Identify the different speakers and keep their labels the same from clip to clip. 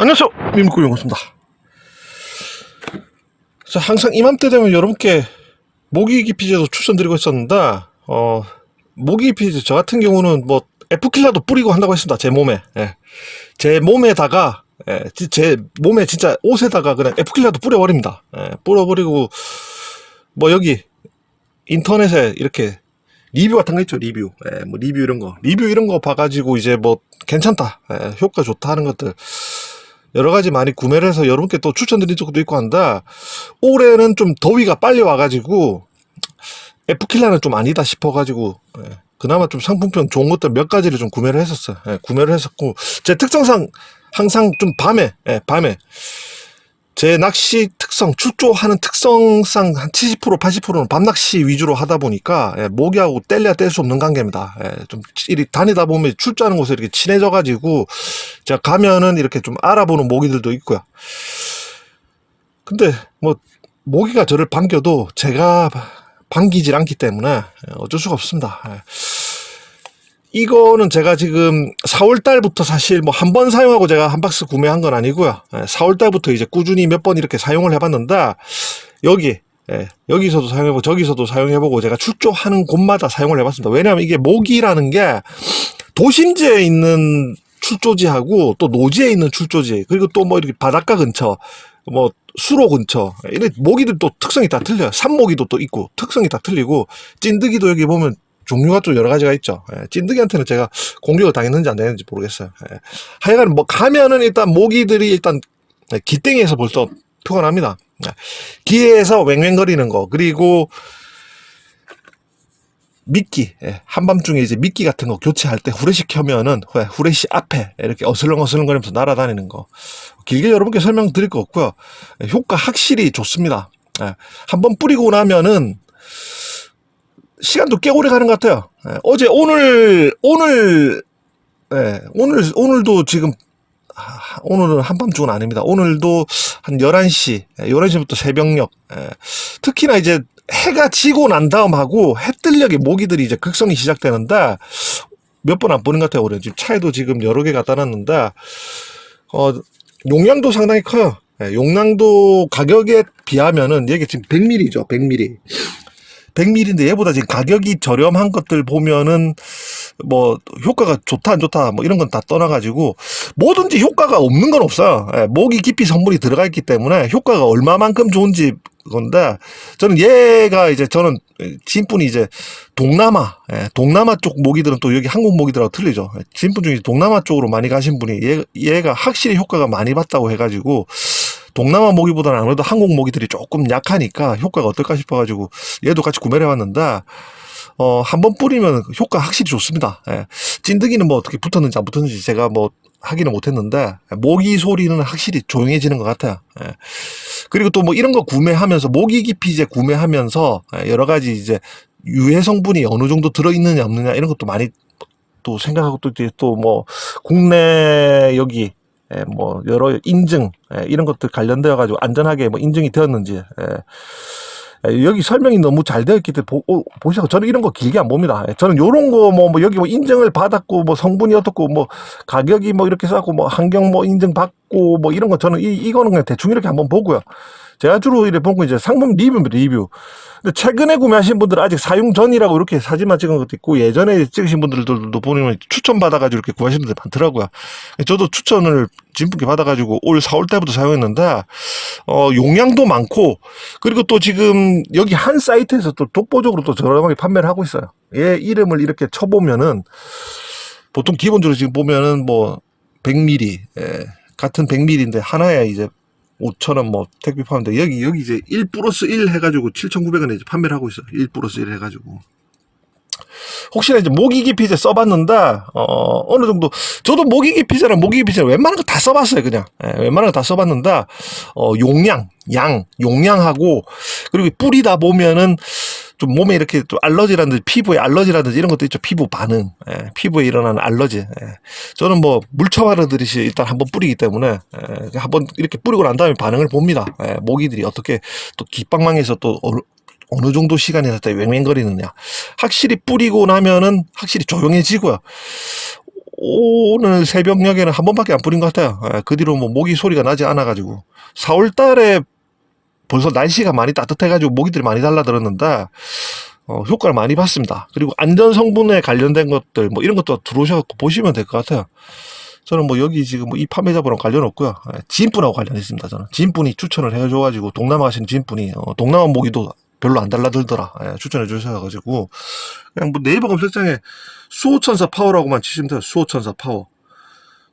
Speaker 1: 안녕하세요. 민구영호입니다. 자 항상 이맘때 되면 여러분께 모기 기피제도 추천드리고 있었는데 어 모기 기피제 저 같은 경우는 뭐 에프킬라도 뿌리고 한다고 했습니다. 제 몸에. 예. 제 몸에다가 예, 지- 제 몸에 진짜 옷에다가 그냥 에프킬라도 뿌려버립니다. 예, 뿌려버리고 뭐 여기 인터넷에 이렇게 리뷰 같은 거 있죠 리뷰. 예, 뭐 리뷰 이런 거. 리뷰 이런 거 봐가지고 이제 뭐 괜찮다. 예, 효과 좋다 하는 것들 여러 가지 많이 구매를 해서 여러분께 또 추천드린 적도 있고 한다. 올해는 좀 더위가 빨리 와가지고 에프킬라는 좀 아니다 싶어가지고 예, 그나마 좀 상품편 좋은 것들 몇 가지를 좀 구매를 했었어요. 예, 구매를 했었고 제 특성상 항상 좀 밤에 예, 밤에 제 낚시 특성 출조하는 특성상 한 70% 80%는 밤 낚시 위주로 하다 보니까 예, 모기하고 뗄래야 뗄 수 없는 관계입니다. 예, 좀 이리 다니다 보면 출조하는 곳에 이렇게 친해져가지고 제가 가면은 이렇게 좀 알아보는 모기들도 있고요. 근데 뭐 모기가 저를 반겨도 제가 반기질 않기 때문에 어쩔 수가 없습니다. 예. 이거는 제가 지금 4월 달부터 사실 뭐 한 번 사용하고 제가 한 박스 구매한 건 아니고요. 4월 달부터 이제 꾸준히 몇 번 이렇게 사용을 해봤는데 여기 예, 여기서도 사용해보고 저기서도 사용해보고 제가 출조하는 곳마다 사용을 해봤습니다. 왜냐하면 이게 모기라는 게 도심지에 있는 출조지하고 또 노지에 있는 출조지 그리고 또 뭐 이렇게 바닷가 근처 뭐 수로 근처 이런 모기들 또 특성이 다 틀려요 산모기도 또 있고 특성이 다 틀리고 찐득이도 여기 보면 종류가 좀 여러 가지가 있죠. 예, 찐득이한테는 제가 공격을 당했는지 안 당했는지 모르겠어요. 예. 하여간 뭐 가면은 일단 모기들이 일단 기땡에서 벌써 표가 납니다. 예. 기에서 왱왱거리는 거 그리고 미끼 예, 한밤중에 이제 미끼 같은 거 교체할 때 후레쉬 켜면은 후- 후레쉬 앞에 이렇게 어슬렁어슬렁거리면서 날아다니는 거. 길게 여러분께 설명드릴 거 없고요. 예, 효과 확실히 좋습니다. 예, 한번 뿌리고 나면은 시간도 꽤 오래 가는 것 같아요 예, 어제 오늘 오늘 예, 오늘 오늘도 지금 아, 오늘은 한밤중은 아닙니다. 오늘도 한 11시, 예, 11시부터 새벽녘, 예, 특히나 이제 해가 지고 난 다음 하고 해 뜰녘에 모기들이 이제 극성이 시작되는데 몇 번 안 보는 것 같아요. 올해 지금 차에도 지금 여러 개 갖다 놨는데 어, 용량도 상당히 커요. 예, 용량도 가격에 비하면은 이게 지금 100ml죠. 100ml. 100ml인데 얘보다 지금 가격이 저렴한 것들 보면은 뭐 효과가 좋다 안 좋다 뭐 이런 건 다 떠나가지고 뭐든지 효과가 없는 건 없어요. 예, 모기 깊이 성분이 들어가 있기 때문에 효과가 얼마만큼 좋은지 건데 저는 얘가 이제 저는 진분이 이제 동남아 예, 동남아 쪽 모기들은 또 여기 한국 모기들하고 틀리죠. 예, 진분 중에 동남아 쪽으로 많이 가신 분이 얘, 얘가 확실히 효과가 많이 봤다고 해가지고 동남아 모기보다는 아무래도 한국 모기들이 조금 약하니까 효과가 어떨까 싶어가지고 얘도 같이 구매를 해봤는데 어, 한 번 뿌리면 효과 확실히 좋습니다. 예. 찐득이는 뭐 어떻게 붙었는지 안 붙었는지 제가 뭐 하기는 못했는데 모기 소리는 확실히 조용해지는 것 같아요. 예. 그리고 또 뭐 이런 거 구매하면서 모기 기피제 구매하면서 예, 여러 가지 이제 유해 성분이 어느 정도 들어 있느냐 없느냐 이런 것도 많이 또 생각하고 또 이제 또뭐 국내 여기 예, 뭐 여러 인증 예, 이런 것들 관련되어 가지고 안전하게 뭐 인증이 되었는지 예. 예, 여기 설명이 너무 잘 되어 있기 때문에 보, 어, 보시고 저는 이런 거 길게 안 봅니다. 예, 저는 요런 거뭐 여기 뭐 인증을 받았고 뭐 성분이 어떻고 뭐 가격이 뭐 이렇게 써갖고 뭐 환경 뭐 인증 받고 뭐 이런 거 저는 이, 이거는 그냥 대충 이렇게 한번 보고요. 제가 주로 이렇게 본거 이제 상품 리뷰입니다, 리뷰. 근데 최근에 구매하신 분들은 아직 사용 전이라고 이렇게 사진만 찍은 것도 있고 예전에 찍으신 분들도 보면 추천받아가지고 이렇게 구하신 분들 많더라고요. 저도 추천을 진분께 받아가지고 올 4월 때부터 사용했는데, 어, 용량도 많고, 그리고 또 지금 여기 한 사이트에서 또 독보적으로 또 저렴하게 판매를 하고 있어요. 얘 이름을 이렇게 쳐보면은, 보통 기본적으로 지금 보면은 뭐, 100ml, 예, 같은 100ml인데 하나에 이제 5천원 뭐 택배 파는데 여기 여기 이제 1 플러스 1 해가지고 7,900원에 이제 판매를 하고 있어요. 1 플러스 1 해가지고. 혹시나 이제 모기 기 피제 써봤는데 어 어느 정도 저도 모기 기 피제랑 모기 기 피제 웬만한 거 다 써봤어요 그냥 예, 웬만한 거 다 써봤는데 어 용량 양 용량하고 그리고 뿌리다 보면은 좀 몸에 이렇게 또 알러지라든지 피부에 알러지라든지 이런 것도 있죠. 피부 반응. 예, 피부에 일어나는 알러지. 예. 저는 뭐 물처 바르듯이 일단 한번 뿌리기 때문에 예, 한번 이렇게 뿌리고 난 다음에 반응을 봅니다. 예, 모기들이 어떻게 또 깃방망에서 또 어느, 어느 정도 시간이 때 왱왱거리느냐. 확실히 뿌리고 나면은 확실히 조용해지고요. 오늘 새벽녘에는 한 번밖에 안 뿌린 것 같아요. 예, 그 뒤로 뭐 모기 소리가 나지 않아가지고. 4월 달에 벌써 날씨가 많이 따뜻해가지고 모기들이 많이 달라들었는데 어, 효과를 많이 봤습니다. 그리고 안전 성분에 관련된 것들 뭐 이런 것도 들어오셔서 보시면 될 것 같아요. 저는 뭐 여기 지금 뭐 이 판매자분하고 관련 없고요. 예, 지인분하고 관련 있습니다. 저는 지인분이 추천을 해줘가지고 동남아 가시는 지인분이 어, 동남아 모기도 별로 안 달라들더라 예, 추천해 주셔가지고 그냥 뭐 네이버 검색창에 수호천사 파워라고만 치시면 돼요. 수호천사 파워.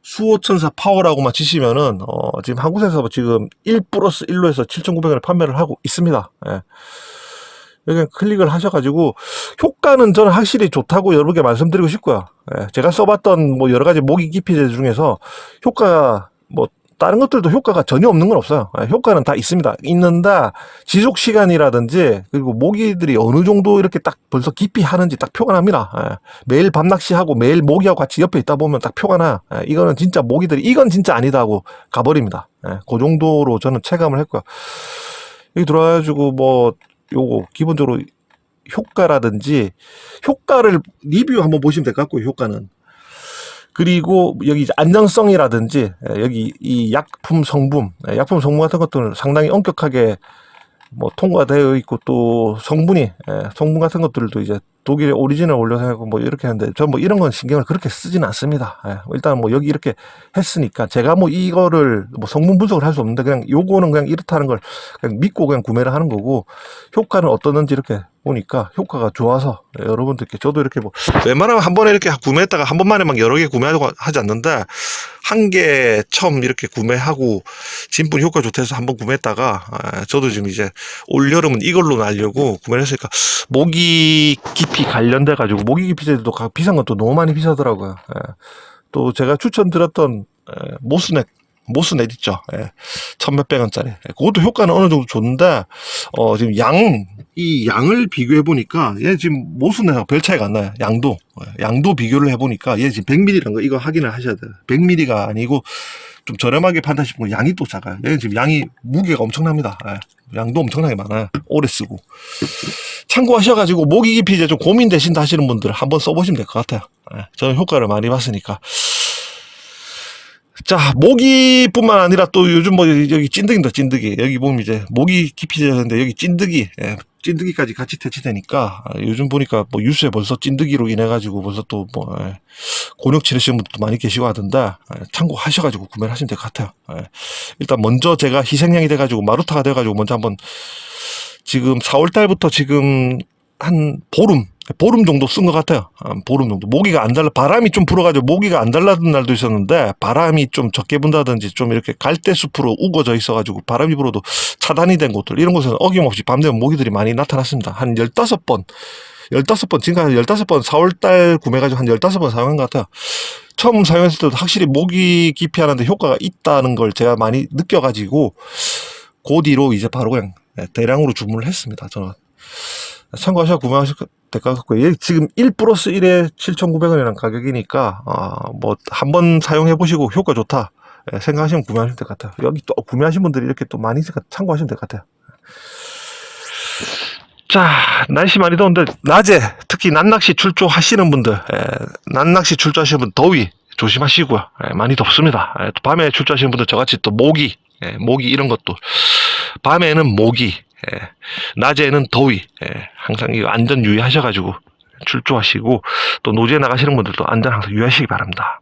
Speaker 1: 수호천사 파워라고만 치시면은 어, 지금 한 곳에서 지금 1 플러스 1로 해서 7,900원에 판매를 하고 있습니다. 예. 여기 클릭을 하셔가지고 효과는 저는 확실히 좋다고 여러분께 말씀드리고 싶고요. 예, 제가 써봤던 뭐 여러 가지 모기 기피제 중에서 효과가 뭐 다른 것들도 효과가 전혀 없는 건 없어요. 예, 효과는 다 있습니다. 있는데 지속 시간이라든지 그리고 모기들이 어느 정도 이렇게 딱 벌써 깊이 하는지 딱 표가 납니다. 예, 매일 밤 낚시하고 매일 모기하고 같이 옆에 있다 보면 딱 표가 나. 예, 이거는 진짜 모기들이 이건 진짜 아니다 하고 가버립니다. 예, 그 정도로 저는 체감을 했고요. 여기 들어와가지고 뭐 요거 기본적으로 효과라든지 효과를 리뷰 한번 보시면 될 것 같고요. 효과는 그리고 여기 안정성이라든지 예, 여기 이 약품 성분, 예, 약품 성분 같은 것들은 상당히 엄격하게 뭐 통과되어 있고 또 성분이 예, 성분 같은 것들도 이제 독일의 오리진을 올려서 하고 뭐 이렇게 하는데 전뭐 이런 건 신경을 그렇게 쓰지는 않습니다. 예, 일단 뭐 여기 이렇게 했으니까 제가 뭐 이거를 뭐 성분 분석을 할 수 없는데 그냥 요거는 그냥 이렇다는 걸 그냥 믿고 그냥 구매를 하는 거고 효과는 어떠는지 이렇게 보니까 효과가 좋아서 예, 여러분들께 저도 이렇게 뭐 웬만하면 한 번에 이렇게 구매했다가 한 번만에 막 여러 개 구매하고 하지 않는데 한 개 처음 이렇게 구매하고 진분 효과 좋다 해서 한 번 구매했다가 아, 저도 지금 이제 올 여름은 이걸로 날려고 구매를 했으니까 모기 깊이 관련돼 가지고 모기 가- 비싼 것도 너무 많이 비싸더라고요. 예. 또 제가 추천드렸던 예, 모스넷 모스넷 있죠. 예. 천몇백 원짜리. 예, 그것도 효과는 어느 정도 좋은데 어 지금 양 이 양을 비교해 보니까 얘 지금 모스넷하고 별 차이가 안 나요. 양도 예, 양도 비교를 해 보니까 얘 지금 100ml라는 거 이거 확인을 하셔야 돼요. 100ml가 아니고 좀 저렴하게 판다 싶으면 양이 또 작아요. 얘는 지금 양이 무게가 엄청납니다. 예. 양도 엄청나게 많아요. 오래 쓰고. 참고하셔가지고 모기 기피 이제 좀 고민되신다 하시는 분들 한번 써보시면 될 것 같아요. 예, 저는 효과를 많이 봤으니까. 자, 모기뿐만 아니라 또 요즘 뭐 여기 찐득입니다, 찐득이. 여기 보면 이제 모기 기피제인데 여기 찐득이, 예, 찐득이까지 같이 퇴치되니까 아, 요즘 보니까 뭐 뉴스에 벌써 찐득이로 인해 가지고 벌써 또 뭐 곤욕 치르시는 분들도 많이 계시고 하던데 예, 참고하셔가지고 구매를 하시면 될 것 같아요. 예. 일단 먼저 제가 희생양이 돼가지고 마루타가 돼가지고 먼저 한번 지금 4월 달부터 지금 한 보름 보름 정도 쓴 것 같아요. 한 보름 정도. 모기가 안 달라 바람이 좀 불어가지고 모기가 안 달라던 날도 있었는데 바람이 좀 적게 분다든지 좀 이렇게 갈대숲으로 우거져 있어가지고 바람이 불어도 차단이 된 곳들 이런 곳에는 어김없이 밤 되면 모기들이 많이 나타났습니다. 한 15번 15번 지금까지 15번 4월 달 구매가지고 한 15번 사용한 것 같아요. 처음 사용했을 때도 확실히 모기 기피하는데 효과가 있다는 걸 제가 많이 느껴가지고 그 뒤로 이제 바로 그냥 대량으로 주문을 했습니다. 저는 참고하셔서 구매하실 될 것 같고요. 얘 지금 1 플러스 1에 7,900원이라는 가격이니까 어, 뭐한 번 사용해 보시고 효과 좋다 예, 생각하시면 구매하시면 될 것 같아요. 여기 또 구매하신 분들이 이렇게 또 많이 있으니까 참고하시면 될 것 같아요. 자, 날씨 많이 더운데 낮에 특히 낮낚시 출조하시는 분들, 예, 낮낚시 출조하시는 분 더위 조심하시고요. 예, 많이 덥습니다. 예, 또 밤에 출조하시는 분들 저같이 또 모기, 예, 모기 이런 것도 밤에는 모기, 예, 낮에는 더위, 예, 항상 이 안전 유의하셔가지고 출조하시고 또 노지에 나가시는 분들도 안전 항상 유의하시기 바랍니다.